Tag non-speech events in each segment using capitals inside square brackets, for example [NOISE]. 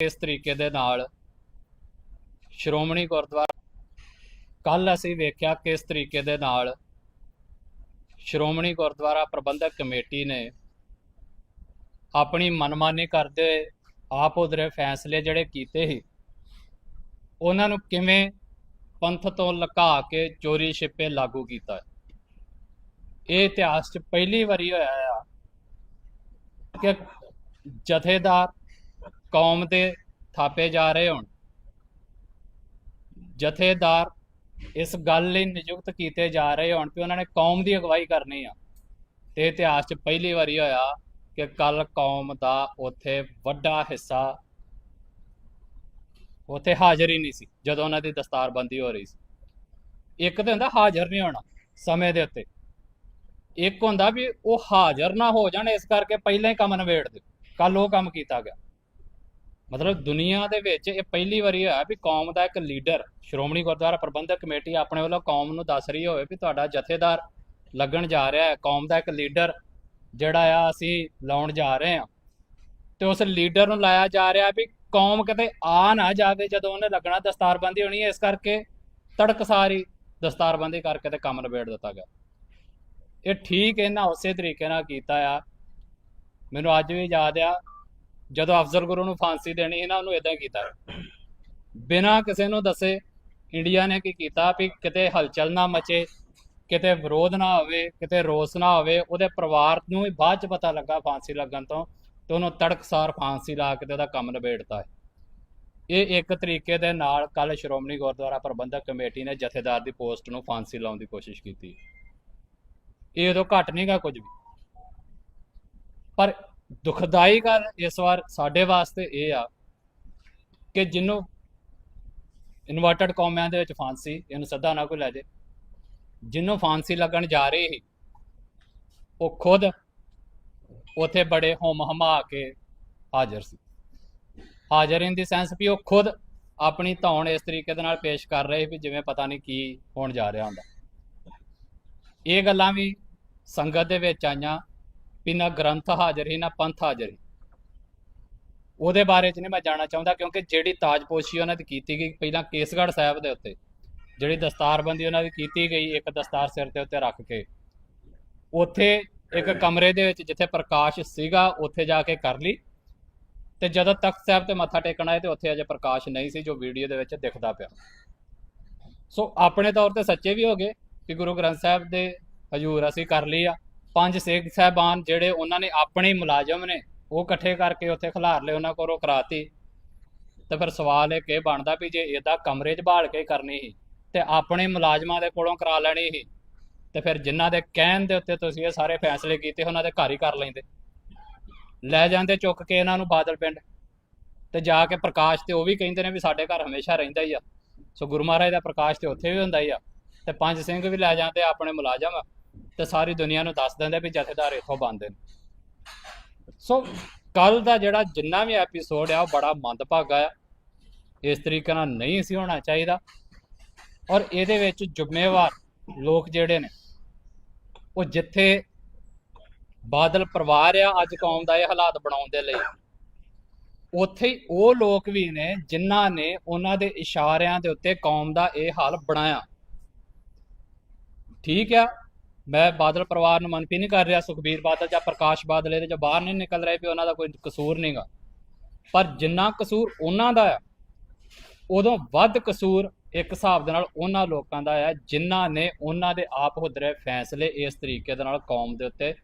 ਇਸ ਤਰੀਕੇ ਦੇ ਨਾਲ ਸ਼੍ਰੋਮਣੀ ਗੁਰਦੁਆਰਾ ਕੱਲ ਅਸੀਂ ਵੇਖਿਆ ਕਿਸ ਤਰੀਕੇ ਦੇ ਨਾਲ ਸ਼੍ਰੋਮਣੀ ਗੁਰਦੁਆਰਾ ਪ੍ਰਬੰਧਕ ਕਮੇਟੀ ਨੇ ਆਪਣੀ ਮਨਮਾਨੀ ਕਰਦੇ ਆਪ ਉਧਰੇ ਫੈਸਲੇ ਜਿਹੜੇ ਕੀਤੇ ਸੀ, ਉਹਨਾਂ ਨੂੰ ਕਿਵੇਂ ਪੰਥ ਤੋਂ ਲੁਕਾ ਕੇ ਚੋਰੀ ਛਿਪੇ ਲਾਗੂ ਕੀਤਾ। ਇਹ ਇਤਿਹਾਸ 'ਚ ਪਹਿਲੀ ਵਾਰੀ ਹੋਇਆ ਆ ਕਿ ਜਥੇਦਾਰ ਕੌਮ ਦੇ ਥਾਪੇ ਜਾ ਰਹੇ ਹੋਣ। ਜਥੇਦਾਰ ਇਸ ਗੱਲ ਲਈ ਨਿਯੁਕਤ ਕੀਤੇ ਜਾ ਰਹੇ ਹੋਣ ਕਿ ਉਹਨਾਂ ਨੇ ਕੌਮ ਦੀ ਅਗਵਾਈ ਕਰਨੀ ਆ। ਤੇ ਇਤਿਹਾਸ 'ਚ ਪਹਿਲੀ ਵਾਰੀ ਹੋਇਆ ਕਿ ਕੱਲ ਕੌਮ ਦਾ ਉੱਥੇ ਵੱਡਾ ਹਿੱਸਾ ਉੱਥੇ ਹਾਜ਼ਰ ਹੀ ਨਹੀਂ ਸੀ, ਜਦੋਂ ਉਹਨਾਂ ਦੀ ਦਸਤਾਰਬੰਦੀ ਹੋ ਰਹੀ ਸੀ। ਇੱਕ ਤਾਂ ਹੁੰਦਾ ਹਾਜ਼ਰ ਨਹੀਂ ਹੋਣਾ ਸਮੇਂ ਦੇ ਉੱਤੇ। ਇੱਕ ਹੁੰਦਾ ਵੀ ਉਹ ਹਾਜ਼ਰ ਨਾ ਹੋ ਜਾਣ, ਇਸ ਕਰਕੇ ਪਹਿਲਾਂ ਹੀ ਕੰਮ ਨਿਬੇੜ ਦਿਓ ਕੱਲ ਉਹ ਕੰਮ ਕੀਤਾ ਗਿਆ। ਮਤਲਬ ਦੁਨੀਆ ਦੇ ਵਿੱਚ ਇਹ ਪਹਿਲੀ ਵਾਰੀ ਹੋਇਆ ਵੀ ਕੌਮ ਦਾ ਇੱਕ ਲੀਡਰ, ਸ਼੍ਰੋਮਣੀ ਗੁਰਦੁਆਰਾ ਪ੍ਰਬੰਧਕ ਕਮੇਟੀ ਆਪਣੇ ਵੱਲੋਂ ਕੌਮ ਨੂੰ ਦੱਸ ਰਹੀ ਹੋਵੇ ਵੀ ਤੁਹਾਡਾ ਜਥੇਦਾਰ ਲੱਗਣ ਜਾ ਰਿਹਾ ਹੈ। ਕੌਮ ਦਾ ਇੱਕ ਲੀਡਰ ਜਿਹੜਾ ਆ, ਅਸੀਂ ਲਾਉਣ ਜਾ ਰਹੇ ਹਾਂ। ਤੇ ਉਸ ਲੀਡਰ ਨੂੰ ਲਾਇਆ ਜਾ ਰਿਹਾ ਵੀ ਕੌਮ ਕਿਤੇ ਆ ਨਾ ਜਾਵੇ ਜਦੋਂ ਉਹਨੇ ਲੱਗਣਾ ਦਸਤਾਰਬੰਦੀ ਹੋਣੀ ਹੈ, ਇਸ ਕਰਕੇ ਤੜਕਸਾਰੀ ਦਸਤਾਰਬੰਦੀ ਕਰਕੇ ਤੇ ਕੰਮ ਨਿਬੇੜ ਦਿੱਤਾ ਗਿਆ। ਇਹ ਠੀਕ ਇਹਨਾਂ ਉਸੇ ਤਰੀਕੇ ਨਾਲ ਕੀਤਾ ਆ। ਮੈਨੂੰ ਅੱਜ ਵੀ ਯਾਦ ਆ ਜਦੋਂ ਅਫਜ਼ਲ ਗੁਰੂ ਨੂੰ ਫਾਂਸੀ ਦੇਣੀ ਸੀ ਨਾ, ਉਹਨੂੰ ਇਦਾਂ ਕੀਤਾ। ਬਿਨਾਂ ਕਿਸੇ ਨੂੰ ਦੱਸੇ ਇੰਡੀਆ ਨੇ ਕੀ ਕੀਤਾ ਵੀ ਕਿਤੇ ਹਲਚਲ ਨਾ ਮਚੇ, ਕਿਤੇ ਵਿਰੋਧ ਨਾ ਹੋਵੇ, ਕਿਤੇ ਰੋਸ ਨਾ ਹੋਵੇ, ਉਹਦੇ ਪਰਿਵਾਰ ਨੂੰ ਵੀ ਬਾਅਦ ਚ ਪਤਾ ਲੱਗਾ ਫਾਂਸੀ ਲੱਗਣ ਤੋਂ ਤੇ ਉਹਨੂੰ ਤੜਕਸਾਰ ਫਾਂਸੀ ਲਾ ਕੇ ਤੇ ਉਹਦਾ ਕੰਮ ਨਿਬੇੜਤਾ ਹੈ। ਇਹ ਇੱਕ ਤਰੀਕੇ ਦੇ ਨਾਲ ਕੱਲ ਸ਼੍ਰੋਮਣੀ ਗੁਰਦੁਆਰਾ ਪ੍ਰਬੰਧਕ ਕਮੇਟੀ ਨੇ ਜਥੇਦਾਰ ਦੀ ਪੋਸਟ ਨੂੰ ਫਾਂਸੀ ਲਾਉਣ ਦੀ ਕੋਸ਼ਿਸ਼ ਕੀਤੀ। ਇਹ ਉਦੋਂ ਘਟ ਨਹੀਂਗਾ ਕੁਝ ਵੀ। ਪਰ ਦੁਖਦਾਈ ਗੱਲ ਇਸ ਵਾਰ ਸਾਡੇ ਵਾਸਤੇ ਇਹ ਆ ਕਿ ਜਿਹਨੂੰ ਇਨਵਰਟਡ ਕੌਮਿਆਂ ਦੇ ਵਿੱਚ ਫਾਂਸੀ, ਇਹਨੂੰ ਸੱਦਾ ਨਾ ਕੋਈ ਲੈ ਜੇ। ਜਿਹਨੂੰ ਫਾਂਸੀ ਲੱਗਣ ਜਾ ਰਹੀ ਸੀ, ਉਹ ਖੁਦ ਉਥੇ ਬੜੇ ਹੋਮ ਹਮਾ ਕੇ ਹਾਜ਼ਰ ਸੀ। ਹਾਜ਼ਰ ਇਨ ਦੀ ਸੈਂਸ ਵੀ ਉਹ ਖੁਦ ਆਪਣੀ ਧੌਣ ਇਸ ਤਰੀਕੇ ਦੇ ਨਾਲ ਪੇਸ਼ ਕਰ ਰਹੇ ਵੀ ਜਿਵੇਂ ਪਤਾ ਨਹੀਂ ਕੀ ਹੋਣ ਜਾ ਰਿਹਾ ਹੁੰਦਾ। ਇਹ ਗੱਲਾਂ ਵੀ ਸੰਗਤ ਦੇ ਵਿੱਚ ਆਈਆਂ। ਵੀ ਨਾ ਗ੍ਰੰਥ ਹਾਜ਼ਰ ਹੀ ਨਾ ਪੰਥ ਹਾਜ਼ਰ ਹੀ ਉਹਦੇ ਬਾਰੇ ਚ ਨਹੀਂ ਮੈਂ ਜਾਣਾ ਚਾਹੁੰਦਾ, ਕਿਉਂਕਿ ਜਿਹੜੀ ਤਾਜਪੋਸ਼ੀ ਉਹਨਾਂ ਦੀ ਕੀਤੀ ਗਈ, ਪਹਿਲਾਂ ਕੇਸਗੜ੍ਹ ਸਾਹਿਬ ਦੇ ਉੱਤੇ, ਜਿਹੜੀ ਦਸਤਾਰਬੰਦੀ ਉਹਨਾਂ ਦੀ ਕੀਤੀ ਗਈ ਇੱਕ ਦਸਤਾਰ ਸਿਰ ਦੇ ਉੱਤੇ ਰੱਖ ਕੇ, ਉੱਥੇ ਇੱਕ ਕਮਰੇ ਦੇ ਵਿੱਚ ਜਿੱਥੇ ਪ੍ਰਕਾਸ਼ ਸੀਗਾ, ਉੱਥੇ ਜਾ ਕੇ ਕਰ ਲਈ। ਤੇ ਜਦੋਂ ਤਖਤ ਸਾਹਿਬ ਤੇ ਮੱਥਾ ਟੇਕਣਾ ਹੈ ਤੇ ਉੱਥੇ ਅਜੇ ਪ੍ਰਕਾਸ਼ ਨਹੀਂ ਸੀ, ਜੋ ਵੀਡੀਓ ਦੇ ਵਿੱਚ ਦਿਖਦਾ ਪਿਆ। ਸੋ ਆਪਣੇ ਤੌਰ ਤੇ ਸੱਚੇ ਵੀ ਹੋ ਗਏ ਕਿ ਗੁਰੂ ਗ੍ਰੰਥ ਸਾਹਿਬ ਦੇ ਹਜੂਰ ਅਸੀਂ ਕਰ ਲਈ ਆ। ਪੰਜ ਸਿੱਖ ਸਾਹਿਬਾਨ ਜਿਹੜੇ ਉਹਨਾਂ ਨੇ ਆਪਣੇ ਮੁਲਾਜ਼ਮ ਨੇ, ਉਹ ਇਕੱਠੇ ਕਰਕੇ ਉੱਥੇ ਖਿਲਾਰ ਲਏ, ਉਹਨਾਂ ਕੋਲੋਂ ਕਰਾਤੀ। ਤੇ ਫਿਰ ਸਵਾਲ ਇਹ ਕਿ ਬਣਦਾ ਵੀ ਜੇ ਇਹਦਾ ਕਮਰੇ 'ਚ ਬਾਲ ਕੇ ਕਰਨੀ ਸੀ ਤੇ ਆਪਣੇ ਮੁਲਾਜ਼ਮਾਂ ਦੇ ਕੋਲੋਂ ਕਰਾ ਲੈਣੀ ਸੀ, ਤੇ ਫਿਰ ਜਿਨ੍ਹਾਂ ਦੇ ਕਹਿਣ ਦੇ ਉੱਤੇ ਤੁਸੀਂ ਇਹ ਸਾਰੇ ਫੈਸਲੇ ਕੀਤੇ, ਉਹਨਾਂ ਦੇ ਘਰ ਹੀ ਕਰ ਲੈਂਦੇ। ਲੈ ਜਾਂਦੇ ਚੁੱਕ ਕੇ ਇਹਨਾਂ ਨੂੰ ਬਾਦਲ ਪਿੰਡ। ਤੇ ਜਾ ਕੇ ਪ੍ਰਕਾਸ਼ ਤੇ ਉਹ ਵੀ ਕਹਿੰਦੇ ਨੇ ਵੀ ਸਾਡੇ ਘਰ ਹਮੇਸ਼ਾ ਰਹਿੰਦਾ ਹੀ ਆ। ਸੋ ਗੁਰੂ ਮਹਾਰਾਜ ਦਾ ਪ੍ਰਕਾਸ਼ ਤੇ ਉੱਥੇ ਵੀ ਹੁੰਦਾ ਹੀ ਆ। ਤੇ ਪੰਜ ਸਿੰਘ ਵੀ ਲੈ ਜਾਂਦੇ ਆਪਣੇ ਮੁਲਾਜ਼ਮ। ਤੇ ਸਾਰੀ ਦੁਨੀਆ ਨੂੰ ਦੱਸ ਦਿੰਦੇ ਵੀ ਜਥੇਦਾਰ ਇੱਥੋਂ ਬੰਦੇ ਨੇ। ਸੋ ਕੱਲ ਦਾ ਜਿਹੜਾ ਜਿੰਨਾ ਵੀ ਐਪੀਸੋਡ ਆ, ਉਹ ਬੜਾ ਮੰਦਭਾਗਾ ਆ। ਇਸ ਤਰੀਕੇ ਨਾਲ ਨਹੀਂ ਸੀ ਹੋਣਾ ਚਾਹੀਦਾ। ਔਰ ਇਹਦੇ ਵਿੱਚ ਜ਼ਿੰਮੇਵਾਰ ਲੋਕ ਜਿਹੜੇ ਨੇ, ਉਹ ਜਿੱਥੇ ਬਾਦਲ ਪਰਿਵਾਰ ਆ, ਅੱਜ ਕੌਮ ਦਾ ਇਹ ਹਾਲਾਤ ਬਣਾਉਣ ਦੇ ਲਈ, ਉੱਥੇ ਹੀ ਉਹ ਲੋਕ ਵੀ ਨੇ, ਜਿਨ੍ਹਾਂ ਨੇ ਉਹਨਾਂ ਦੇ ਇਸ਼ਾਰਿਆਂ ਦੇ ਉੱਤੇ ਕੌਮ ਦਾ ਇਹ ਹਾਲ ਬਣਾਇਆ। ਠੀਕ ਆ? ਮੈਂ ਬਾਦਲ ਪਰਿਵਾਰ ਨੂੰ ਮਨਫੀ ਨਹੀਂ ਕਰ ਰਿਹਾ, ਸੁਖਬੀਰ ਬਾਦਲ ਜਾਂ ਪ੍ਰਕਾਸ਼ ਬਾਦਲ, ਇਹਦੇ ਜੋ ਬਾਹਰ ਨਹੀਂ ਨਿਕਲ ਰਹੇ ਵੀ ਉਹਨਾਂ ਦਾ ਕੋਈ ਕਸੂਰ ਨਹੀਂਗਾ ਪਰ ਜਿੰਨਾ ਕਸੂਰ ਉਹਨਾਂ ਦਾ ਆ, ਉਦੋਂ ਵੱਧ ਕਸੂਰ ਇੱਕ ਹਿਸਾਬ ਦੇ ਨਾਲ ਉਹਨਾਂ ਲੋਕਾਂ ਦਾ ਆ, ਜਿਨ੍ਹਾਂ ਨੇ ਉਹਨਾਂ ਦੇ ਆਪ ਹੁਦਰੇ ਫੈਸਲੇ ਇਸ ਤਰੀਕੇ ਦੇ ਨਾਲ ਕੌਮ ਦੇ ਉੱਤੇ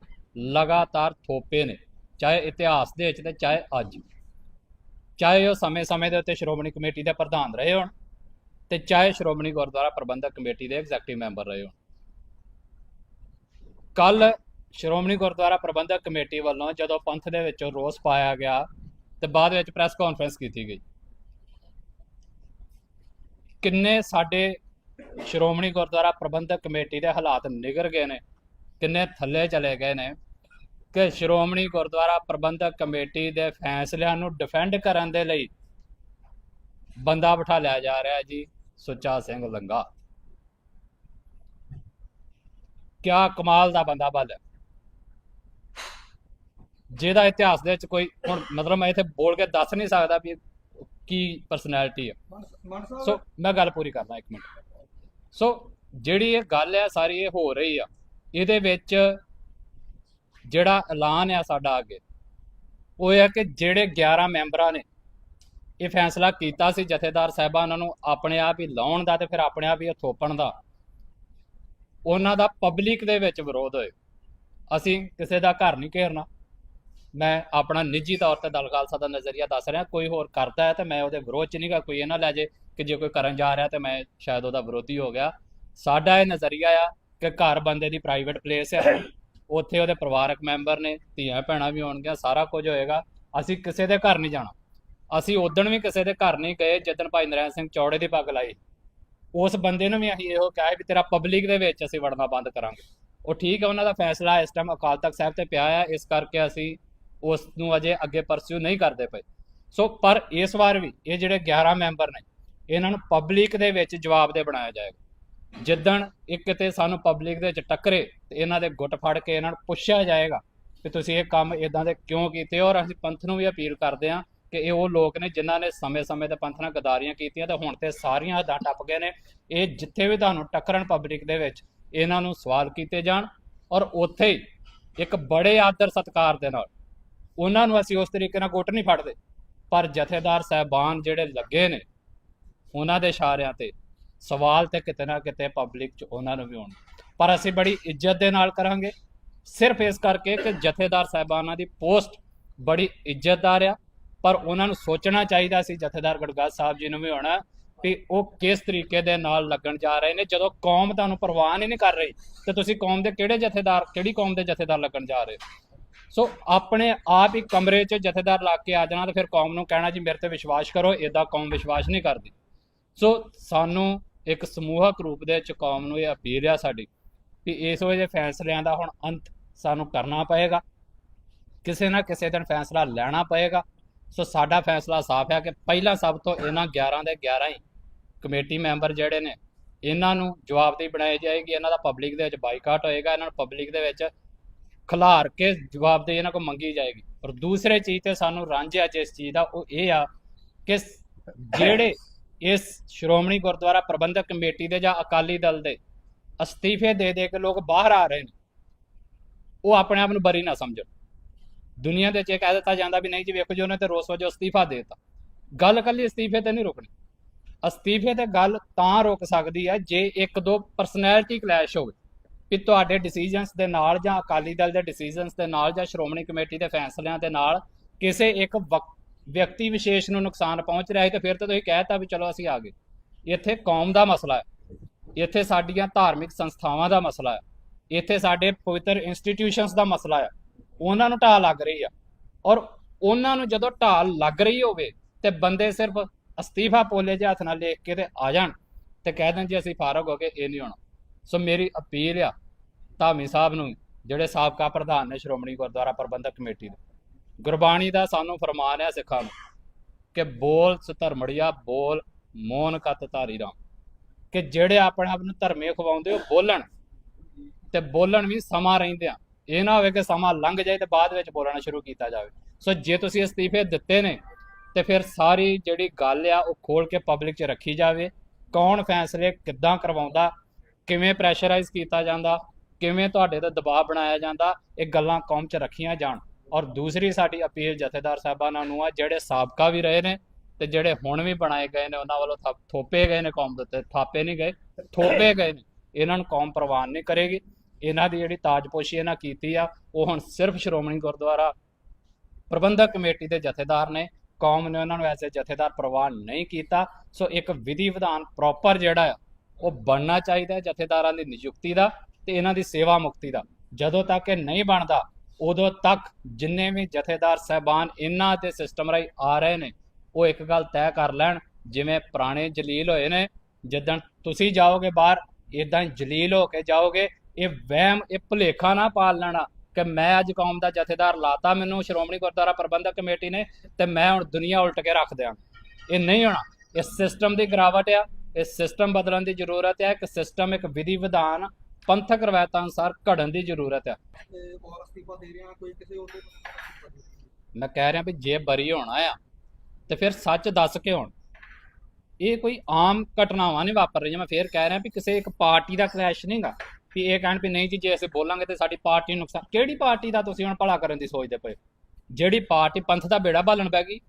ਲਗਾਤਾਰ ਥੋਪੇ ਨੇ, ਚਾਹੇ ਇਤਿਹਾਸ ਦੇ ਵਿੱਚ ਤੇ ਚਾਹੇ ਅੱਜ। ਚਾਹੇ ਉਹ ਸਮੇਂ-ਸਮੇਂ ਦੇ ਉੱਤੇ ਸ਼੍ਰੋਮਣੀ ਕਮੇਟੀ ਦੇ ਪ੍ਰਧਾਨ ਰਹੇ ਹੋਣ ਤੇ ਚਾਹੇ ਸ਼੍ਰੋਮਣੀ ਗੁਰਦੁਆਰਾ ਪ੍ਰਬੰਧਕ ਕਮੇਟੀ ਦੇ ਐਗਜ਼ੈਕਟਿਵ ਮੈਂਬਰ ਰਹੇ ਹੋਣ। ਕੱਲ ਸ਼੍ਰੋਮਣੀ ਗੁਰਦੁਆਰਾ ਪ੍ਰਬੰਧਕ ਕਮੇਟੀ ਵੱਲੋਂ ਜਦੋਂ ਪੰਥ ਦੇ ਵਿੱਚੋਂ ਰੋਸ ਪਾਇਆ ਗਿਆ, ਤੇ ਬਾਅਦ ਵਿੱਚ ਪ੍ਰੈਸ ਕਾਨਫਰੰਸ ਕੀਤੀ ਗਈ। ਕਿੰਨੇ ਸਾਡੇ ਸ਼੍ਰੋਮਣੀ ਗੁਰਦੁਆਰਾ ਪ੍ਰਬੰਧਕ ਕਮੇਟੀ ਦੇ ਹਾਲਾਤ ਨਿਗਰ ਗਏ ਨੇ, ਕਿੰਨੇ ਥੱਲੇ ਚਲੇ ਗਏ ਨੇ, ਕਿ ਸ਼੍ਰੋਮਣੀ ਗੁਰਦੁਆਰਾ ਪ੍ਰਬੰਧਕ ਕਮੇਟੀ ਦੇ ਫੈਸਲਿਆਂ ਨੂੰ ਡਿਫੈਂਡ ਕਰਨ ਦੇ ਲਈ ਬੰਦਾ ਬਿਠਾ ਲਿਆ ਜਾ ਰਿਹਾ ਜੀ ਸੁੱਚਾ ਸਿੰਘ ਲੰਗਾ। ਕਿਆ ਕਮਾਲ ਦਾ ਬੰਦਾ ਬਲ ਹੈ। ਜਿਹਦਾ ਇਤਿਹਾਸ ਦੇ ਵਿੱਚ ਕੋਈ ਹੁਣ ਮਤਲਬ ਮੈਂ ਇੱਥੇ ਬੋਲ ਕੇ ਦੱਸ ਨਹੀਂ ਸਕਦਾ ਵੀ ਕੀ ਪਰਸਨੈਲਿਟੀ ਸਾਹਿਬ ਸੋ ਮੈਂ ਗੱਲ ਪੂਰੀ ਕਰਦਾ ਇੱਕ ਮਿੰਟ। ਸੋ ਜਿਹੜੀ ਇਹ ਗੱਲ ਹੈ ਸਾਰੀ ਇਹ ਹੋ ਰਹੀ ਆ। ਇਹਦੇ ਵਿੱਚ ਜਿਹੜਾ ਐਲਾਨ ਆ ਸਾਡਾ ਅੱਗੇ ਉਹ ਆ ਕਿ ਜਿਹੜੇ 11 ਮੈਂਬਰਾਂ ਨੇ ਇਹ ਫੈਸਲਾ ਕੀਤਾ ਸੀ ਜਥੇਦਾਰ ਸਾਹਿਬਾਨਾਂ ਨੂੰ ਆਪਣੇ ਆਪ ਹੀ ਲਾਉਣ ਦਾ ਤੇ ਫਿਰ ਆਪਣੇ ਆਪ ਹੀ ਥੋਪਣ ਦਾ ਉਹਨਾਂ ਦਾ ਪਬਲਿਕ ਦੇ ਵਿੱਚ ਵਿਰੋਧ ਹੋਏ। ਅਸੀਂ ਕਿਸੇ ਦਾ ਘਰ ਨਹੀਂ ਘੇਰਨਾ। ਮੈਂ ਆਪਣਾ ਨਿੱਜੀ ਤੌਰ ਤੇ ਦਲ ਖਾਲਸਾ ਦਾ ਨਜ਼ਰੀਆ ਦੱਸ ਰਿਹਾ। ਕੋਈ ਹੋਰ ਕਰਦਾ ਹੈ ਤੇ ਮੈਂ ਉਹਦੇ ਵਿਰੋਧ ਚ ਨਹੀਂਗਾ ਕੋਈ ਇਹ ਨਾ ਲੈ ਜੇ ਕਿ ਜੇ ਕੋਈ ਕਰਨ ਜਾ ਰਿਹਾ ਤੇ ਮੈਂ ਸ਼ਾਇਦ ਉਹਦਾ ਵਿਰੋਧੀ ਹੋ ਗਿਆ। ਸਾਡਾ ਇਹ ਨਜ਼ਰੀਆ ਆ ਕਿ ਘਰ ਬੰਦੇ ਦੀ ਪ੍ਰਾਈਵੇਟ ਪਲੇਸ ਹੈ ਉੱਥੇ ਉਹਦੇ ਪਰਿਵਾਰਕ ਮੈਂਬਰ ਨੇ, ਧੀਆਂ ਭੈਣਾਂ ਵੀ ਹੋਣਗੀਆਂ, ਸਾਰਾ ਕੁਝ ਹੋਏਗਾ। ਅਸੀਂ ਕਿਸੇ ਦੇ ਘਰ ਨਹੀਂ ਜਾਣਾ। ਅਸੀਂ ਉਦਣ ਵੀ ਕਿਸੇ ਦੇ ਘਰ ਨਹੀਂ ਗਏ ਜਦੋਂ ਭਾਈ ਨਰੈਣ ਸਿੰਘ ਚੌੜੇ ਦੀ ਪੱਗ ਲਾਈ। ਉਸ ਬੰਦੇ ਨੂੰ ਵੀ ਅਸੀਂ ਇਹੋ ਕਿਹਾ ਵੀ ਤੇਰਾ ਪਬਲਿਕ ਦੇ ਵਿੱਚ ਅਸੀਂ ਵੜਨਾ ਬੰਦ ਕਰਾਂਗੇ। ਉਹ ਠੀਕ ਹੈ ਉਹਨਾਂ ਦਾ ਫੈਸਲਾ ਇਸ ਟਾਈਮ ਅਕਾਲ ਤਖਤ ਸਾਹਿਬ ਤੇ ਪਿਆ ਹੈ ਇਸ ਕਰਕੇ ਅਸੀਂ ਉਸ ਨੂੰ ਅਜੇ ਅੱਗੇ ਪਰਸਿਊ ਨਹੀਂ ਕਰਦੇ ਪਏ। ਸੋ ਪਰ ਇਸ ਵਾਰ ਵੀ ਇਹ ਜਿਹੜੇ 11 ਮੈਂਬਰ ਨੇ, ਇਹਨਾਂ ਨੂੰ ਪਬਲਿਕ ਦੇ ਵਿੱਚ ਜਵਾਬਦੇ ਬਣਾਇਆ ਜਾਏਗਾ। ਜਿੱਦਣ ਇੱਕ ਕਿਤੇ ਸਾਨੂੰ ਪਬਲਿਕ ਦੇ ਵਿੱਚ ਟੱਕਰੇ, ਤੇ ਇਹਨਾਂ ਦੇ ਗੁੱਟ ਫੜ ਕੇ ਇਹਨਾਂ ਨੂੰ ਪੁੱਛਿਆ ਜਾਏਗਾ ਕਿ ਤੁਸੀਂ ਇਹ ਕੰਮ ਇਦਾਂ ਦੇ ਕਿਉਂ ਕੀਤੇ, ਔਰ ਅਸੀਂ ਪੰਥ ਨੂੰ ਵੀ ਅਪੀਲ ਕਰਦੇ ਹਾਂ ਕਿ ਇਹ ਉਹ ਲੋਕ ਨੇ ਜਿਨ੍ਹਾਂ ਨੇ ਸਮੇਂ-ਸਮੇਂ ਤੇ ਪੰਥ ਨਾਲ ਗਦਾਰੀਆਂ ਕੀਤੀਆਂ ਤੇ ਹੁਣ ਤੇ ਸਾਰੀਆਂ ਹੱਦਾਂ ਟੱਪ ਗਏ ਨੇ। ਇਹ ਜਿੱਥੇ ਵੀ ਤੁਹਾਨੂੰ ਟੱਕਰਨ ਪਬਲਿਕ ਦੇ ਵਿੱਚ ਇਹਨਾਂ ਨੂੰ ਸਵਾਲ ਕੀਤੇ ਜਾਣ ਔਰ ਉੱਥੇ ਹੀ ਇੱਕ ਬੜੇ ਆਦਰ ਸਤਕਾਰ ਦੇ ਨਾਲ ਉਹਨਾਂ ਨੂੰ ਅਸੀਂ ਉਸ ਤਰੀਕੇ ਨਾਲ ਗੁੱਟ ਨਹੀਂ ਫੜਦੇ। ਪਰ ਜਥੇਦਾਰ ਸਾਹਿਬਾਨ ਜਿਹੜੇ ਲੱਗੇ ਨੇ ਉਹਨਾਂ ਦੇ ਇਸ਼ਾਰਿਆਂ ਤੇ ਸਵਾਲ ਤੇ ਕਿਤੇ ਨਾ ਕਿਤੇ ਪਬਲਿਕ ਚ ਉਹਨਾਂ ਨੂੰ ਵੀ ਹੋਣ ਪਰ ਅਸੀਂ ਬੜੀ ਇੱਜ਼ਤ ਦੇ ਨਾਲ ਕਰਾਂਗੇ। ਸਿਰਫ ਇਸ ਕਰਕੇ ਕਿ ਜਥੇਦਾਰ ਸਾਹਿਬਾਨਾਂ ਦੀ ਪੋਸਟ ਬੜੀ ਇੱਜ਼ਤਦਾਰ ਆ। ਪਰ ਉਹਨਾਂ ਨੂੰ ਸੋਚਣਾ ਚਾਹੀਦਾ ਸੀ, ਜਥੇਦਾਰ ਗੜਗਾਜ ਸਾਹਿਬ ਜੀ ਨੂੰ ਵੀ ਹੋਣਾ, ਵੀ ਉਹ ਕਿਸ ਤਰੀਕੇ ਦੇ ਨਾਲ ਲੱਗਣ ਜਾ ਰਹੇ ਨੇ, ਜਦੋਂ ਕੌਮ ਤੁਹਾਨੂੰ ਪ੍ਰਵਾਨ ਹੀ ਨਹੀਂ ਕਰ ਰਹੀ, ਤੇ ਤੁਸੀਂ ਕੌਮ ਦੇ ਕਿਹੜੇ ਜਥੇਦਾਰ, ਕਿਹੜੀ ਕੌਮ ਦੇ ਜਥੇਦਾਰ ਲੱਗਣ ਜਾ ਰਹੇ ਹੋ? ਸੋ ਆਪਣੇ ਆਪ ਹੀ ਕਮਰੇ 'ਚ ਜਥੇਦਾਰ ਲਾ ਕੇ ਆ ਜਾਣਾ, ਤੇ ਫਿਰ ਕੌਮ ਨੂੰ ਕਹਿਣਾ, ਜੀ, ਮੇਰੇ ਤੇ ਵਿਸ਼ਵਾਸ ਕਰੋ ਇਦਾਂ ਕੌਮ ਵਿਸ਼ਵਾਸ ਨਹੀਂ ਕਰਦੀ। ਸੋ ਸਾਨੂੰ ਇੱਕ ਸਮੂਹਕ ਰੂਪ ਦੇ ਵਿੱਚ ਕੌਮ ਨੂੰ ਇਹ ਅਪੀਲ ਆ ਸਾਡੀ ਕਿ ਇਸ ਵੇਲੇ ਫੈਸਲਿਆਂ ਦਾ ਹੁਣ ਅੰਤ ਸਾਨੂੰ ਕਰਨਾ ਪਏਗਾ। ਕਿਸੇ ਨਾ ਕਿਸੇ ਦਿਨ ਫੈਸਲਾ ਲੈਣਾ ਪਏਗਾ। ਸੋ ਸਾਡਾ ਫੈਸਲਾ ਸਾਫ਼ ਹੈ ਕਿ ਪਹਿਲਾਂ ਸਭ ਤੋਂ ਇਹਨਾਂ 11 ਦੇ 11 ਹੀ ਕਮੇਟੀ ਮੈਂਬਰ ਜਿਹੜੇ ਨੇ ਇਹਨਾਂ ਨੂੰ ਜਵਾਬਦੇਹੀ ਬਣਾਈ ਜਾਏਗੀ ਇਹਨਾਂ ਦਾ ਪਬਲਿਕ ਦੇ ਵਿੱਚ ਬਾਈਕਾਟ ਹੋਏਗਾ ਇਹਨਾਂ ਨੂੰ ਪਬਲਿਕ ਦੇ ਵਿੱਚ ਖਿਲਾਰ ਕੇ ਜਵਾਬਦੇਹੀ ਇਹਨਾਂ ਕੋਲ ਮੰਗੀ ਜਾਏਗੀ। ਔਰ ਦੂਸਰੇ ਚੀਜ਼ ਤੇ ਸਾਨੂੰ ਰਾਂਝਿਆ ਜਿਸ ਚੀਜ਼ ਦਾ ਉਹ ਇਹ ਆ ਕਿ [COUGHS] ਜਿਹੜੇ ਇਸ ਸ਼੍ਰੋਮਣੀ ਗੁਰਦੁਆਰਾ ਪ੍ਰਬੰਧਕ ਕਮੇਟੀ ਦੇ ਜਾਂ ਅਕਾਲੀ ਦਲ ਦੇ ਅਸਤੀਫੇ ਦੇ ਦੇ ਕੇ ਲੋਕ ਬਾਹਰ ਆ ਰਹੇ ਨੇ ਉਹ ਆਪਣੇ ਆਪ ਨੂੰ ਬਰੀ ਨਾ ਸਮਝਣ। ਦੁਨੀਆ ਦੇ ਚ ਇਹ ਕਹਿ ਦਿੱਤਾ ਜਾਂਦਾ ਵੀ ਨਹੀਂ ਜੀ ਵੇਖੋ ਜੀ, ਉਹਨੇ ਤੇ ਰੋਸ ਵਜੋਂ ਅਸਤੀਫਾ ਦੇ ਦਿੱਤਾ। ਗੱਲ ਕੱਲੀ ਅਸਤੀਫੇ ਤੇ ਨਹੀਂ ਰੁਕਣੀ। ਅਸਤੀਫੇ ਤੇ ਗੱਲ ਤਾਂ ਰੁਕ ਸਕਦੀ ਹੈ ਜੇ ਇੱਕ ਦੋ ਪਰਸਨੈਲਿਟੀ ਕਲੈਸ਼ ਹੋਵੇ ਕਿ ਤੁਹਾਡੇ ਡਿਸੀਜਨਸ ਦੇ ਨਾਲ ਜਾਂ ਅਕਾਲੀ ਦਲ ਦੇ ਡਿਸੀਜਨਸ ਦੇ ਨਾਲ ਜਾਂ ਸ਼੍ਰੋਮਣੀ ਕਮੇਟੀ ਦੇ ਫੈਸਲਿਆਂ ਦੇ ਨਾਲ ਕਿਸੇ ਇੱਕ ਵਕ- ਵਿਅਕਤੀ ਵਿਸ਼ੇਸ਼ ਨੂੰ ਨੁਕਸਾਨ ਪਹੁੰਚ ਰਿਹਾ ਹੈ ਤੇ ਫਿਰ ਤਾਂ ਤੁਸੀਂ ਕਹਿਤਾ ਵੀ ਚਲੋ ਅਸੀਂ ਆ ਗਏ। ਇੱਥੇ ਕੌਮ ਦਾ ਮਸਲਾ ਹੈ। ਇੱਥੇ ਸਾਡੀਆਂ ਧਾਰਮਿਕ ਸੰਸਥਾਵਾਂ ਦਾ ਮਸਲਾ ਹੈ। ਇੱਥੇ ਸਾਡੇ ਪਵਿੱਤਰ ਇੰਸਟੀਟਿਊਸ਼ਨਸ ਦਾ ਮਸਲਾ ਹੈ। ਉਹਨਾਂ ਨੂੰ ਢਾਹ ਲੱਗ ਰਹੀ ਆ। ਔਰ ਉਹਨਾਂ ਨੂੰ ਜਦੋਂ ਢਾਹ ਲੱਗ ਰਹੀ ਹੋਵੇ ਤੇ ਬੰਦੇ ਸਿਰਫ ਅਸਤੀਫਾ ਪੋਲੇ ਜਿਹੇ ਹੱਥ ਨਾਲ ਲਿਖ ਕੇ ਤੇ ਆ ਜਾਣ ਤੇ ਕਹਿ ਦੇਣ ਜੀ ਅਸੀਂ ਫਾਰਗ ਹੋ ਗਏ ਇਹ ਨਹੀਂ ਹੋਣਾ। ਸੋ ਮੇਰੀ ਅਪੀਲ ਆ ਧਾਮੀ ਸਾਹਿਬ ਨੂੰ, ਜਿਹੜੇ ਸਾਬਕਾ ਪ੍ਰਧਾਨ ਨੇ ਸ਼੍ਰੋਮਣੀ ਗੁਰਦੁਆਰਾ ਪ੍ਰਬੰਧਕ ਕਮੇਟੀ ਦੇ। ਗੁਰਬਾਣੀ ਦਾ ਸਾਨੂੰ ਫਰਮਾਨ ਹੈ ਸਿੱਖਾਂ ਨੂੰ ਕਿ ਬੋਲ ਸਧਰਮੜੀਆ, ਬੋਲ ਮੋਨ ਕਤ ਧਾਰੀ ਰਾਮ। ਕਿ ਜਿਹੜੇ ਆਪਣੇ ਆਪ ਨੂੰ ਧਰਮੇ ਖਵਾਉਂਦੇ ਉਹ ਬੋਲਣ ਤੇ ਬੋਲਣ ਵੀ ਸਮਾਂ ਰਹਿੰਦੇ ਆ ਇਹ ਨਾ ਹੋਵੇ ਕਿ ਸਮਾਂ ਲੰਘ ਜਾਏ ਤੇ ਬਾਅਦ ਵਿੱਚ ਬੋਲਣਾ ਸ਼ੁਰੂ ਕੀਤਾ ਜਾਵੇ। ਸੋ ਜੇ ਤੁਸੀਂ ਅਸਤੀਫੇ ਦਿੱਤੇ ਨੇ, ਤੇ ਫਿਰ ਸਾਰੀ ਜਿਹੜੀ ਗੱਲ ਆ ਉਹ ਖੋਲ ਕੇ ਪਬਲਿਕ 'ਚ ਰੱਖੀ ਜਾਵੇ। ਕੌਣ ਫੈਸਲੇ ਕਿੱਦਾਂ ਕਰਵਾਉਂਦਾ, ਕਿਵੇਂ ਪ੍ਰੈਸ਼ਰਾਈਜ਼ ਕੀਤਾ ਜਾਂਦਾ, ਕਿਵੇਂ ਤੁਹਾਡੇ ਤੇ ਦਬਾਅ ਬਣਾਇਆ ਜਾਂਦਾ, ਇਹ ਗੱਲਾਂ ਕੌਮ 'ਚ ਰੱਖੀਆਂ ਜਾਣ। ਔਰ ਦੂਸਰੀ ਸਾਡੀ ਅਪੀਲ ਜਥੇਦਾਰ ਸਾਹਿਬਾਨਾਂ ਨੂੰ ਆ, ਜਿਹੜੇ ਸਾਬਕਾ ਵੀ ਰਹੇ ਨੇ ਤੇ ਜਿਹੜੇ ਹੁਣ ਵੀ ਬਣਾਏ ਗਏ ਨੇ, ਉਹਨਾਂ ਵੱਲੋਂ ਥਾਪ- ਥੋਪੇ ਗਏ ਨੇ ਕੌਮ ਦੇ ਉੱਤੇ, ਥਾਪੇ ਨਹੀਂ ਗਏ, ਥੋਪੇ ਗਏ ਨੇ। ਇਹਨਾਂ ਨੂੰ ਕੌਮ ਪ੍ਰਵਾਨ ਨਹੀਂ ਕਰੇਗੀ। ਇਹਨਾਂ ਦੀ ਜਿਹੜੀ ਤਾਜਪੋਸ਼ੀ ਇਹਨਾਂ ਕੀਤੀ ਆ, ਉਹ ਹੁਣ ਸਿਰਫ ਸ਼੍ਰੋਮਣੀ ਗੁਰਦੁਆਰਾ ਪ੍ਰਬੰਧਕ ਕਮੇਟੀ ਦੇ ਜਥੇਦਾਰ ਨੇ, ਕੌਮ ਨੇ ਉਹਨਾਂ ਨੂੰ ਐਸੇ ਜਥੇਦਾਰ ਪ੍ਰਵਾਨ ਨਹੀਂ ਕੀਤਾ। ਸੋ ਇੱਕ ਵਿਧੀ ਵਿਧਾਨ ਪ੍ਰੋਪਰ ਜਿਹੜਾ ਆ, ਉਹ ਬਣਨਾ ਚਾਹੀਦਾ ਜਥੇਦਾਰਾਂ ਦੀ ਨਿਯੁਕਤੀ ਦਾ ਤੇ ਇਹਨਾਂ ਦੀ ਸੇਵਾ ਮੁਕਤੀ ਦਾ। ਜਦੋਂ ਤੱਕ ਇਹ ਨਹੀਂ ਬਣਦਾ, ਉਦੋਂ ਤੱਕ ਜਿੰਨੇ ਵੀ ਜਥੇਦਾਰ ਸਹਿਬਾਨ ਇਹਨਾਂ ਦੇ ਸਿਸਟਮ ਰਾਹੀਂ ਆ ਰਹੇ ਨੇ, ਉਹ ਇੱਕ ਗੱਲ ਤੈਅ ਕਰ ਲੈਣ, ਜਿਵੇਂ ਪੁਰਾਣੇ ਜਲੀਲ ਹੋਏ ਨੇ ਜਦੋਂ ਤੁਸੀਂ ਜਾਓਗੇ ਬਾਹਰ ਇਦਾਂ ਜਲੀਲ ਹੋ ਕੇ ਜਾਓਗੇ ਇਹ ਵਹਿਮ, ਇਹ ਭੁਲੇਖਾ ਨਾ ਪਾਲ ਲੈਣਾ ਕਿ ਮੈਂ ਅੱਜ ਕੌਮ ਦਾ ਜਥੇਦਾਰ ਲਾਤਾ, ਮੈਨੂੰ ਸ਼੍ਰੋਮਣੀ ਗੁਰਦੁਆਰਾ ਪ੍ਰਬੰਧਕ ਕਮੇਟੀ ਨੇ ਤੇ ਮੈਂ ਹੁਣ ਦੁਨੀਆ ਉਲਟ ਕੇ ਰੱਖ ਦਿਆਂ। ਇਹ ਨਹੀਂ ਹੋਣਾ। ਇਸ ਸਿਸਟਮ ਦੀ ਗਿਰਾਵਟ ਆ, ਇਸ ਸਿਸਟਮ ਬਦਲਣ ਦੀ ਜ਼ਰੂਰਤ ਹੈ ਇੱਕ ਸਿਸਟਮ ਇੱਕ ਵਿਧੀ ਵਿਧਾਨ, ਪੰਥਕ ਰਵਾਇਤਾਂ ਅਨੁਸਾਰ ਘੜਨ ਦੀ ਜ਼ਰੂਰਤ ਹੈ ਮੈਂ ਕਹਿ ਰਿਹਾ ਵੀ ਜੇ ਬਰੀ ਹੋਣਾ ਆ, ਤੇ ਫਿਰ ਸੱਚ ਦੱਸ ਕੇ ਹੋਣ। ਇਹ ਕੋਈ ਆਮ ਘਟਨਾਵਾਂ ਨਹੀਂ ਵਾਪਰ ਰਹੀਆਂ। ਮੈਂ ਫੇਰ ਕਹਿ ਰਿਹਾ ਵੀ ਕਿਸੇ ਇੱਕ ਪਾਰਟੀ ਦਾ ਕਲੈਸ਼ ਨਹੀਂਗਾ ਵੀ ਇਹ ਕਹਿਣ ਵੀ ਨਹੀਂ ਜੀ, ਜੇ ਅਸੀਂ ਬੋਲਾਂਗੇ ਤੇ ਸਾਡੀ ਪਾਰਟੀ ਨੂੰ ਨੁਕਸਾਨ, ਕਿਹੜੀ ਪਾਰਟੀ ਦਾ ਤੁਸੀਂ ਹੁਣ ਭਲਾ ਕਰਨ ਦੀ ਸੋਚਦੇ ਪਏ ਜਿਹੜੀ ਪਾਰਟੀ ਪੰਥ ਦਾ ਬੇੜਾ ਬਾਲਣ ਪੈ ਗਈ,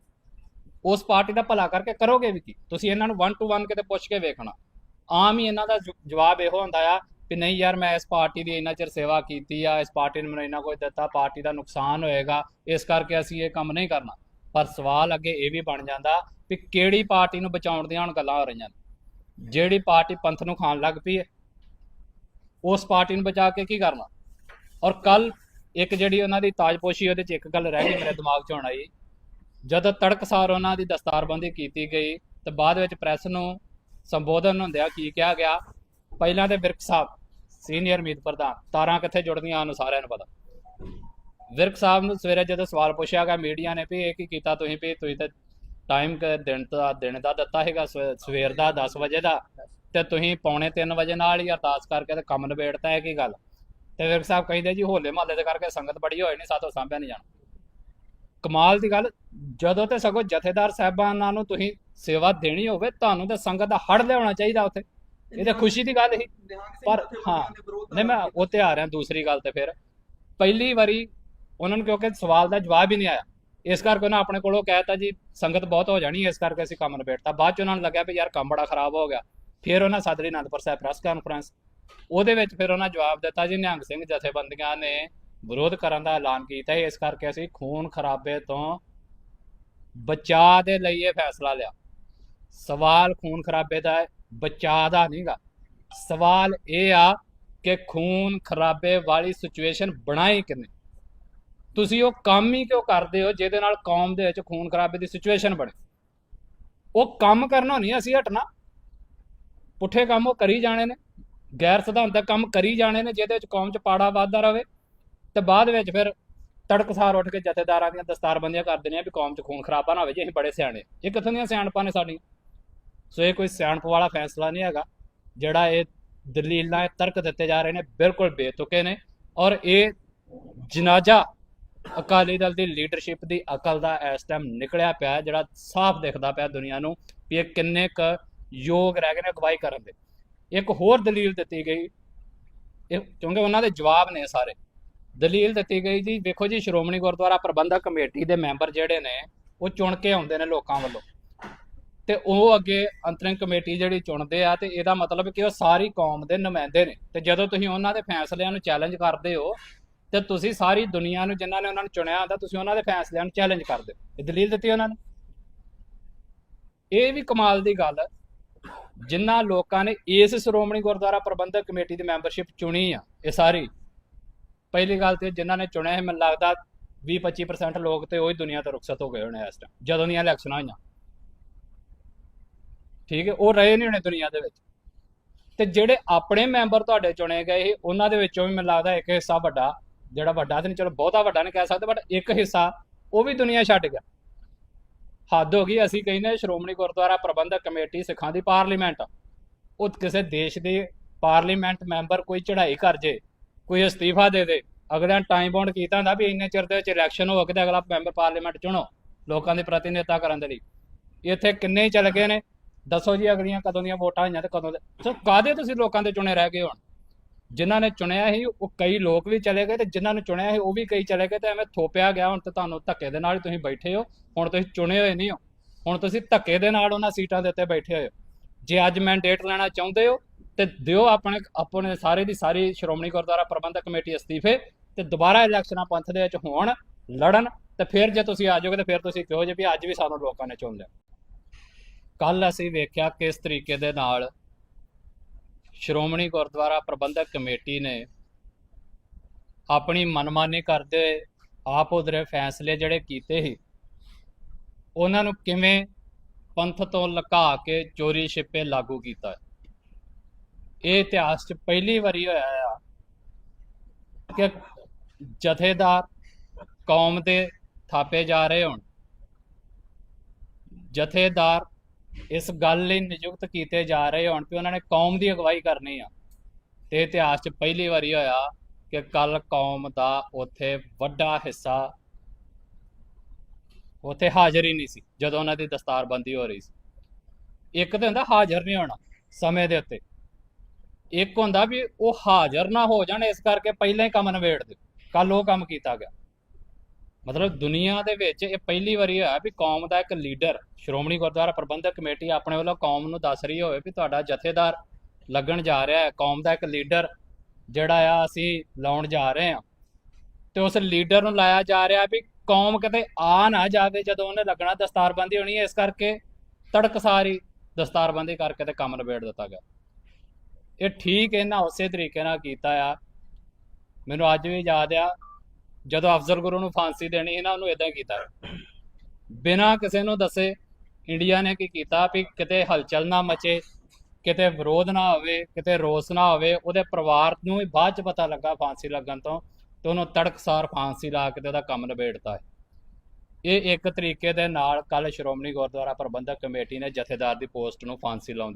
ਉਸ ਪਾਰਟੀ ਦਾ ਭਲਾ ਕਰਕੇ ਕਰੋਗੇ ਵੀ ਕੀ? ਤੁਸੀਂ ਇਹਨਾਂ ਨੂੰ 1 ਟੂ 1 ਕਿਤੇ ਪੁੱਛ ਕੇ ਵੇਖਣਾ। ਆਮ ਹੀ ਇਹਨਾਂ ਦਾ ਜੁ- ਜਵਾਬ ਇਹੋ ਹੁੰਦਾ ਆ ਵੀ ਨਹੀਂ ਯਾਰ, ਮੈਂ ਇਸ ਪਾਰਟੀ ਦੀ ਇੰਨਾ ਚਿਰ ਸੇਵਾ ਕੀਤੀ ਆ, ਇਸ ਪਾਰਟੀ ਨੇ ਮੈਨੂੰ ਇੰਨਾ ਕੁਝ ਦਿੱਤਾ, ਪਾਰਟੀ ਦਾ ਨੁਕਸਾਨ ਹੋਏਗਾ, ਇਸ ਕਰਕੇ ਅਸੀਂ ਇਹ ਕੰਮ ਨਹੀਂ ਕਰਨਾ। ਪਰ ਸਵਾਲ ਅੱਗੇ ਇਹ ਵੀ ਬਣ ਜਾਂਦਾ ਵੀ ਕਿਹੜੀ ਪਾਰਟੀ ਨੂੰ ਬਚਾਉਣ ਦੀਆਂ ਹੁਣ ਗੱਲਾਂ ਹੋ ਰਹੀਆਂ ਨੇ। ਜਿਹੜੀ ਪਾਰਟੀ ਪੰਥ ਨੂੰ ਖਾਣ ਲੱਗ ਪਈ ਹੈ ਉਸ ਪਾਰਟੀ ਨੂੰ ਬਚਾ ਕੇ ਕੀ ਕਰਨਾ? ਔਰ ਕੱਲ ਇੱਕ ਜਿਹੜੀ ਉਹਨਾਂ ਦੀ ਤਾਜਪੋਸ਼ੀ ਉਹਦੇ ਚ ਇੱਕ ਗੱਲ ਰਹਿ ਗਈ ਮੇਰੇ ਦਿਮਾਗ 'ਚ ਹੁਣ ਆਈ। ਜਦੋਂ ਤੜਕਸਾਰ ਉਹਨਾਂ ਦੀ ਦਸਤਾਰਬੰਦੀ ਕੀਤੀ ਗਈ ਤੇ ਬਾਅਦ ਵਿੱਚ ਪ੍ਰੈਸ ਨੂੰ ਸੰਬੋਧਨ ਹੁੰਦਿਆ ਕੀ ਕਿਹਾ ਗਿਆ? ਪਹਿਲਾਂ ਤੇ ਵਿਰਕ ਸਾਹਿਬ, ਸੀਨੀਅਰ ਮੀਤ ਪ੍ਰਧਾਨ, ਤਾਰਾਂ ਕਿੱਥੇ ਜੁੜਦੀਆਂ ਉਹਨੂੰ ਸਾਰਿਆਂ ਨੂੰ ਪਤਾ। ਵਿਰਕ ਸਾਹਿਬ ਨੂੰ ਸਵੇਰੇ ਜਦੋਂ ਸਵਾਲ ਪੁੱਛਿਆ ਗਿਆ, ਮੀਡੀਆ ਨੇ ਵੀ ਇਹ ਕੀ ਕੀਤਾ ਤੁਸੀਂ ਵੀ, ਤੁਸੀਂ ਤਾਂ ਟਾਈਮ ਦਿਨ ਦਾ ਦਿਨ ਦਾ ਦਿੱਤਾ ਹੈਗਾ ਸਵੇ- ਸਵੇਰ ਦਾ 10 ਵਜੇ ਦਾ। ਤੇ ਤੁਸੀਂ ਪੌਣੇ 3 ਵਜੇ ਨਾਲ ਹੀ ਅਰਦਾਸ ਕਰਕੇ ਤੇ ਕੰਮ ਨਿਬੇੜਤਾ ਹੈ ਕੀ ਗੱਲ? ਤੇ ਵਿਰਕ ਸਾਹਿਬ ਕਹਿੰਦੇ ਜੀ ਹੋਲੇ ਮਹੱਲੇ ਦੇ ਕਰਕੇ ਸੰਗਤ ਬੜੀ ਹੋਈ ਨਹੀਂ ਸਾਤੋਂ ਸਾਂਭਿਆ ਨਹੀਂ ਜਾਣਾ। ਕਮਾਲ ਦੀ ਗੱਲ, ਜਦੋਂ ਤੇ ਸਗੋਂ ਜਥੇਦਾਰ ਸਾਹਿਬਾਨਾਂ ਨੂੰ ਤੁਸੀਂ ਸੇਵਾ ਦੇਣੀ ਹੋਵੇ, ਤੁਹਾਨੂੰ ਤੇ ਸੰਗਤ ਦਾ ਹੜ ਲਿਆਉਣਾ ਚਾਹੀਦਾ ਉੱਥੇ। ਇਹ ਤਾਂ ਖੁਸ਼ੀ ਦੀ ਗੱਲ ਹੀ ਪਰ ਹਾਂ, ਨਹੀਂ, ਮੈਂ ਉਹ ਤੇ ਆ ਰਿਹਾ, ਦੂਸਰੀ ਗੱਲ ਤੇ ਫਿਰ। ਪਹਿਲੀ ਵਾਰੀ ਉਹਨਾਂ ਨੂੰ ਕਿਉਂਕਿ ਸਵਾਲ ਦਾ ਜਵਾਬ ਹੀ ਨਹੀਂ ਆਇਆ। ਇਸ ਕਰਕੇ ਉਹਨਾਂ ਆਪਣੇ ਕੋਲੋਂ ਕਹਿਤਾ ਜੀ, ਸੰਗਤ ਬਹੁਤ ਹੋ ਜਾਣੀ, ਇਸ ਕਰਕੇ ਅਸੀਂ ਕੰਮ ਨਿਬੇੜਤਾ। ਬਾਅਦ ਚ ਉਹਨਾਂ ਨੂੰ ਲੱਗਿਆ ਵੀ ਯਾਰ ਕੰਮ ਬੜਾ ਖਰਾਬ ਹੋ ਗਿਆ। ਫਿਰ ਉਹਨਾਂ ਸਾਦਰੀ ਅਨੰਦਪੁਰ ਸਾਹਿਬ ਪ੍ਰੈਸ ਕਾਨਫਰੰਸ ਉਹਦੇ ਵਿੱਚ ਫਿਰ ਉਹਨਾਂ ਜਵਾਬ ਦਿੱਤਾ ਜੀ, ਨਿਹੰਗ ਸਿੰਘ ਜਥੇਬੰਦੀਆਂ ਨੇ ਵਿਰੋਧ ਕਰਨ ਦਾ ਐਲਾਨ ਕੀਤਾ ਇਸ ਕਰਕੇ ਅਸੀਂ ਖੂਨ ਖਰਾਬੇ ਤੋਂ ਬਚਾਅ ਦੇ ਲਈ ਇਹ ਫੈਸਲਾ ਲਿਆ। ਸਵਾਲ ਖੂਨ ਖਰਾਬੇ ਦਾ ਹੈ, ਬਚਾਅ ਦਾ ਨਹੀਂਗਾ। ਸਵਾਲ ਇਹ ਆ ਕਿ ਖੂਨ ਖਰਾਬੇ ਵਾਲੀ ਸਿਚੁਏਸ਼ਨ ਬਣਾਈ ਕਿਨੇ ਤੁਸੀਂ ਉਹ ਕੰਮ ਹੀ ਕਿਉਂ ਕਰਦੇ ਹੋ ਜਿਹਦੇ ਨਾਲ ਕੌਮ ਦੇ ਵਿੱਚ ਖੂਨ ਖਰਾਬੇ ਦੀ ਸਿਚੁਏਸ਼ਨ ਬਣੇ? ਉਹ ਕੰਮ ਕਰਨਾ ਨਹੀਂ, ਅਸੀਂ ਹਟਣਾ। ਪੁੱਠੇ ਕੰਮ ਉਹ ਕਰੀ ਜਾਣੇ ਨੇ, ਗੈਰ ਸਿਧਾਂਤਕ ਕੰਮ ਕਰੀ ਜਾਣੇ ਨੇ, ਜਿਹਦੇ ਵਿੱਚ ਕੌਮ 'ਚ ਪਾੜਾ ਵੱਧਦਾ ਰਵੇ ਤੇ ਬਾਅਦ ਵਿੱਚ ਫਿਰ ਤੜਕਸਾਰ ਉੱਠ ਕੇ ਜਥੇਦਾਰਾਂ ਦੀਆਂ ਦਸਤਾਰਬੰਦੀਆਂ ਕਰ ਦੇਣੀਆਂ ਵੀ ਕੌਮ 'ਚ ਖੂਨ ਖਰਾਬਾ ਨਾ ਹੋਵੇ, ਜੀ ਅਸੀਂ ਬੜੇ ਸਿਆਣੇ ਇਹ ਕਿੱਥੋਂ ਦੀਆਂ ਸਿਆਣਪਾਂ ਨੇ ਸਾਡੀਆਂ? ਸੋ ਇਹ ਕੋਈ ਸਿਆਣਪ ਵਾਲਾ ਫੈਸਲਾ ਨਹੀਂ ਹੈਗਾ। ਜਿਹੜਾ ਇਹ ਦਲੀਲਾਂ ਇਹ ਤਰਕ ਦਿੱਤੇ ਜਾ ਰਹੇ ਨੇ, ਬਿਲਕੁਲ ਬੇਤੁਕੇ ਨੇ ਔਰ ਇਹ ਜਨਾਜ਼ਾ ਅਕਾਲੀ ਦਲ ਦੀ ਲੀਡਰਸ਼ਿਪ ਦੀ ਅਕਲ ਦਾ ਇਸ ਟਾਈਮ ਨਿਕਲਿਆ ਪਿਆ ਜਿਹੜਾ ਸਾਫ਼ ਦਿਖਦਾ ਪਿਆ ਦੁਨੀਆ ਨੂੰ ਵੀ ਇਹ ਕਿੰਨੇ ਕ ਯੋਗ ਰਹਿ ਗਏ ਨੇ, ਅਗਵਾਈ ਕਰਨ ਦੇ। ਇੱਕ ਹੋਰ ਦਲੀਲ ਦਿੱਤੀ ਗਈ। ਕਿਉਂਕਿ ਉਹਨਾਂ ਦੇ ਜਵਾਬ ਨੇ ਸਾਰੇ। ਦਲੀਲ ਦਿੱਤੀ ਗਈ ਜੀ, ਵੇਖੋ ਜੀ, ਸ਼੍ਰੋਮਣੀ ਗੁਰਦੁਆਰਾ ਪ੍ਰਬੰਧਕ ਕਮੇਟੀ ਦੇ ਮੈਂਬਰ ਜਿਹੜੇ ਨੇ, ਉਹ ਚੁਣ ਕੇ ਆਉਂਦੇ ਨੇ ਲੋਕਾਂ ਵੱਲੋਂ। ਤੇ ਉਹ ਅੱਗੇ ਅੰਤਰਿੰਗ ਕਮੇਟੀ ਜਿਹੜੀ ਚੁਣਦੇ ਆ, ਤੇ ਇਹਦਾ ਮਤਲਬ ਕਿ ਉਹ ਸਾਰੀ ਕੌਮ ਦੇ ਨੁਮਾਇੰਦੇ ਨੇ। ਤੇ ਜਦੋਂ ਤੁਸੀਂ ਉਹਨਾਂ ਦੇ ਫੈਸਲਿਆਂ ਨੂੰ ਚੈਲੰਜ ਕਰਦੇ ਹੋ, ਤੇ ਤੁਸੀਂ ਸਾਰੀ ਦੁਨੀਆ ਨੂੰ, ਜਿਨ੍ਹਾਂ ਨੇ ਉਹਨਾਂ ਨੂੰ ਚੁਣਿਆ ਹੁੰਦਾ, ਤੁਸੀਂ ਉਹਨਾਂ ਦੇ ਫੈਸਲਿਆਂ ਨੂੰ ਚੈਲੰਜ ਕਰਦੇ ਹੋ। ਇਹ ਦਲੀਲ ਦਿੱਤੀ ਉਹਨਾਂ ਨੇ। ਇਹ ਵੀ ਕਮਾਲ ਦੀ ਗੱਲ ਹੈ ਜਿਨ੍ਹਾਂ ਲੋਕਾਂ ਨੇ ਇਸ ਸ਼੍ਰੋਮਣੀ ਗੁਰਦੁਆਰਾ ਪ੍ਰਬੰਧਕ ਕਮੇਟੀ ਦੀ ਮੈਂਬਰਸ਼ਿਪ ਚੁਣੀ ਆ, ਇਹ ਸਾਰੀ। ਪਹਿਲੀ ਗੱਲ ਤੇ ਜਿਨ੍ਹਾਂ ਨੇ ਚੁਣਿਆ ਹੈ ਮੈਨੂੰ ਲੱਗਦਾ 20-25% ਲੋਕ ਤੇ ਉਹੀ ਦੁਨੀਆ ਤੋਂ ਰੁਖਸਤ ਹੋ ਗਏ ਹੋਣੇ ਇਸ ਟਾਈਮ ਜਦੋਂ ਦੀਆਂ ਇਲੈਕਸ਼ਨਾਂ ਹੋਈਆਂ। ਠੀਕ ਹੈ, ਉਹ ਰਹੇ ਨਹੀਂ ਹੋਣੇ ਦੁਨੀਆ ਦੇ ਵਿੱਚ। ਤੇ ਜਿਹੜੇ ਆਪਣੇ ਮੈਂਬਰ ਤੁਹਾਡੇ ਚੁਣੇ ਗਏ ਸੀ, ਉਹਨਾਂ ਦੇ ਵਿੱਚੋਂ ਵੀ ਮੈਨੂੰ ਲੱਗਦਾ ਇੱਕ ਹਿੱਸਾ ਵੱਡਾ, ਜਿਹੜਾ ਵੱਡਾ ਤੇ ਨਹੀਂ, ਚਲੋ ਬਹੁਤਾ ਵੱਡਾ ਨਹੀਂ ਕਹਿ ਸਕਦੇ ਬਟ ਇੱਕ ਹਿੱਸਾ, ਉਹ ਵੀ ਦੁਨੀਆ ਛੱਡ ਗਿਆ। ਹੱਦ ਹੋ ਗਈ, ਅਸੀਂ ਕਹਿੰਦੇ ਸ਼੍ਰੋਮਣੀ ਗੁਰਦੁਆਰਾ ਪ੍ਰਬੰਧਕ ਕਮੇਟੀ ਸਿੱਖਾਂ ਦੀ ਪਾਰਲੀਮੈਂਟ। ਉਹ ਕਿਸੇ ਦੇਸ਼ ਦੇ ਪਾਰਲੀਮੈਂਟ ਮੈਂਬਰ ਕੋਈ ਚੜ੍ਹਾਈ ਕਰ ਜੇ, ਕੋਈ ਅਸਤੀਫਾ ਦੇ ਦੇ ਅਗਲਿਆਂ ਟਾਈਮ ਬਾਉਂਡ ਕੀਤਾ ਹੁੰਦਾ ਵੀ ਇੰਨੇ ਚਿਰ ਦੇ ਵਿੱਚ ਇਲੈਕਸ਼ਨ ਹੋ ਕੇ ਤੇ ਅਗਲਾ ਮੈਂਬਰ ਪਾਰਲੀਮੈਂਟ ਚੁਣੋ, ਲੋਕਾਂ ਦੇ ਪ੍ਰਤੀਨਿਧਤਾ ਕਰਨ ਦੇ ਲਈ। ਇੱਥੇ ਕਿੰਨੇ ਹੀ ਚਲੇ ਗਏ ਨੇ, ਦੱਸੋ ਜੀ ਅਗਲੀਆਂ ਕਦੋਂ ਦੀਆਂ ਵੋਟਾਂ ਹੋਈਆਂ ਤੇ ਕਦੋਂ ਦੇ, ਸੋ ਕਾਦੇ ਤੁਸੀਂ ਲੋਕਾਂ ਦੇ ਚੁਣੇ ਰਹਿ ਗਏ ਹੋਣ? ਜਿਨ੍ਹਾਂ ਨੇ ਚੁਣਿਆ ਸੀ, ਉਹ ਕਈ ਲੋਕ ਵੀ ਚਲੇ ਗਏ ਤੇ ਜਿਨ੍ਹਾਂ ਨੇ ਚੁਣਿਆ ਸੀ, ਉਹ ਵੀ ਕਈ ਚਲੇ ਗਏ ਤੇ ਐਵੇਂ ਥੋਪਿਆ ਗਿਆ, ਹੁਣ ਤਾਂ ਤੁਹਾਨੂੰ ਧੱਕੇ ਦੇ ਨਾਲ ਤੁਸੀਂ ਬੈਠੇ ਹੋ, ਹੁਣ ਤੁਸੀਂ ਚੁਣੇ ਹੋਏ ਨਹੀਂ ਹੋ। ਹੁਣ ਤੁਸੀਂ ਧੱਕੇ ਦੇ ਨਾਲ ਉਹਨਾਂ ਸੀਟਾਂ ਦੇ ਉੱਤੇ ਬੈਠੇ ਹੋਏ ਹੋ। ਜੇ ਅੱਜ ਮੈਂਡੇਟ ਲੈਣਾ ਚਾਹੁੰਦੇ ਹੋ, ਤੇ ਦਿਓ ਆਪਣੇ ਆਪਣੇ ਸਾਰੇ ਦੀ ਸਾਰੀ ਸ਼੍ਰੋਮਣੀ ਗੁਰਦੁਆਰਾ ਪ੍ਰਬੰਧਕ ਕਮੇਟੀ ਅਸਤੀਫੇ ਤੇ ਦੁਬਾਰਾ ਇਲੈਕਸ਼ਨਾਂ ਪੰਥ ਦੇ ਵਿੱਚ ਹੋਣ, ਲੜਨ ਤੇ ਫਿਰ ਜੇ ਤੁਸੀਂ ਆ ਜਾਓਗੇ ਤੇ ਫਿਰ ਤੁਸੀਂ ਕਹੋ ਜੇ ਵੀ ਅੱਜ ਵੀ ਸਾਨੂੰ ਲੋਕਾਂ ਨੇ ਚੁਣ ਲਿਆ। ਕੱਲ ਅਸੀਂ ਵੇਖਿਆ ਕਿਸ ਤਰੀਕੇ ਦੇ ਨਾਲ ਸ਼੍ਰੋਮਣੀ ਗੁਰਦੁਆਰਾ ਪ੍ਰਬੰਧਕ ਕਮੇਟੀ ਨੇ ਆਪਣੀ ਮਨਮਾਨੀ ਕਰਦੇ ਹੋਏ ਆਪ ਉਧਰੇ ਫੈਸਲੇ ਜਿਹੜੇ ਕੀਤੇ ਸੀ, ਉਹਨਾਂ ਨੂੰ ਕਿਵੇਂ ਪੰਥ ਤੋਂ ਲੁਕਾ ਕੇ ਚੋਰੀ ਛਿਪੇ ਲਾਗੂ ਕੀਤਾ? ਇਹ ਇਤਿਹਾਸ 'ਚ ਪਹਿਲੀ ਵਾਰੀ ਹੋਇਆ ਆ ਕਿ ਜਥੇਦਾਰ ਕੌਮ ਦੇ ਥਾਪੇ ਜਾ ਰਹੇ ਹੋਣ। ਜਥੇਦਾਰ ਇਸ ਗੱਲ ਲਈ ਨਿਯੁਕਤ ਕੀਤੇ ਜਾ ਰਹੇ ਹੋਣ ਕਿ ਉਹਨਾਂ ਨੇ ਕੌਮ ਦੀ ਅਗਵਾਈ ਕਰਨੀ ਆ। ਤੇ ਇਤਿਹਾਸ 'ਚ ਪਹਿਲੀ ਵਾਰੀ ਹੋਇਆ ਕਿ ਕੱਲ ਕੌਮ ਦਾ ਉੱਥੇ ਵੱਡਾ ਹਿੱਸਾ ਉੱਥੇ ਹਾਜ਼ਰ ਹੀ ਨਹੀਂ ਸੀ, ਜਦੋਂ ਉਹਨਾਂ ਦੀ ਦਸਤਾਰਬੰਦੀ ਹੋ ਰਹੀ ਸੀ। ਇੱਕ ਤੇ ਹੁੰਦਾ ਹਾਜ਼ਰ ਨਹੀਂ ਹੋਣਾ ਸਮੇਂ ਦੇ ਉੱਤੇ। ਇੱਕ ਹੁੰਦਾ ਵੀ ਉਹ ਹਾਜ਼ਰ ਨਾ ਹੋ ਜਾਣ, ਇਸ ਕਰਕੇ ਪਹਿਲਾਂ ਹੀ ਕੰਮ ਨਿਬੇੜ ਦਿਓ ਕੱਲ ਉਹ ਕੰਮ ਕੀਤਾ ਗਿਆ। ਮਤਲਬ ਦੁਨੀਆ ਦੇ ਵਿੱਚ ਇਹ ਪਹਿਲੀ ਵਾਰੀ ਹੋਇਆ ਵੀ ਕੌਮ ਦਾ ਇੱਕ ਲੀਡਰ, ਸ਼੍ਰੋਮਣੀ ਗੁਰਦੁਆਰਾ ਪ੍ਰਬੰਧਕ ਕਮੇਟੀ ਆਪਣੇ ਵੱਲੋਂ ਕੌਮ ਨੂੰ ਦੱਸ ਰਹੀ ਹੋਵੇ ਵੀ ਤੁਹਾਡਾ ਜਥੇਦਾਰ ਲੱਗਣ ਜਾ ਰਿਹਾ ਹੈ। ਕੌਮ ਦਾ ਇੱਕ ਲੀਡਰ ਜਿਹੜਾ ਆ, ਅਸੀਂ ਲਾਉਣ ਜਾ ਰਹੇ ਹਾਂ। ਤੇ ਉਸ ਲੀਡਰ ਨੂੰ ਲਾਇਆ ਜਾ ਰਿਹਾ ਵੀ ਕੌਮ ਕਿਤੇ ਆ ਨਾ ਜਾਵੇ ਜਦੋਂ ਉਹਨੇ ਲੱਗਣਾ ਦਸਤਾਰਬੰਦੀ ਹੋਣੀ ਹੈ, ਇਸ ਕਰਕੇ ਤੜਕਸਾਰੀ ਦਸਤਾਰਬੰਦੀ ਕਰਕੇ ਤੇ ਕੰਮ ਨਿਬੇੜ ਦਿੱਤਾ ਗਿਆ। ਇਹ ਠੀਕ ਇਹਨਾਂ ਉਸੇ ਤਰੀਕੇ ਨਾਲ ਕੀਤਾ ਆ। ਮੈਨੂੰ ਅੱਜ ਵੀ ਯਾਦ ਆ ਜਦੋਂ ਅਫਜ਼ਲ ਗੁਰੂ ਨੂੰ ਫਾਂਸੀ ਦੇਣੀ ਇਹਨਾਂ ਉਹਨੂੰ ਇਦਾਂ ਕੀਤਾ। ਬਿਨਾਂ ਕਿਸੇ ਨੂੰ ਦੱਸੇ ਇੰਡੀਆ ਨੇ ਕੀ ਕੀਤਾ ਵੀ ਕਿਤੇ ਹਲਚਲ ਨਾ ਮਚੇ, ਕਿਤੇ ਵਿਰੋਧ ਨਾ ਹੋਵੇ, ਕਿਤੇ ਰੋਸ ਨਾ ਹੋਵੇ, ਉਹਦੇ ਪਰਿਵਾਰ ਨੂੰ ਵੀ ਬਾਅਦ ਚ ਪਤਾ ਲੱਗਾ ਫਾਂਸੀ ਲੱਗਣ ਤੋਂ ਤੇ ਉਹਨੂੰ ਤੜਕਸਾਰ ਫਾਂਸੀ ਲਾ ਕੇ ਤੇ ਉਹਦਾ ਕੰਮ ਨਿਬੇੜਤਾ ਹੈ। ਇਹ ਇੱਕ ਤਰੀਕੇ ਦੇ ਨਾਲ ਕੱਲ ਸ਼੍ਰੋਮਣੀ ਗੁਰਦੁਆਰਾ ਪ੍ਰਬੰਧਕ ਕਮੇਟੀ ਨੇ ਜਥੇਦਾਰ ਦੀ ਪੋਸਟ ਨੂੰ ਫਾਂਸੀ ਲਾਉਣ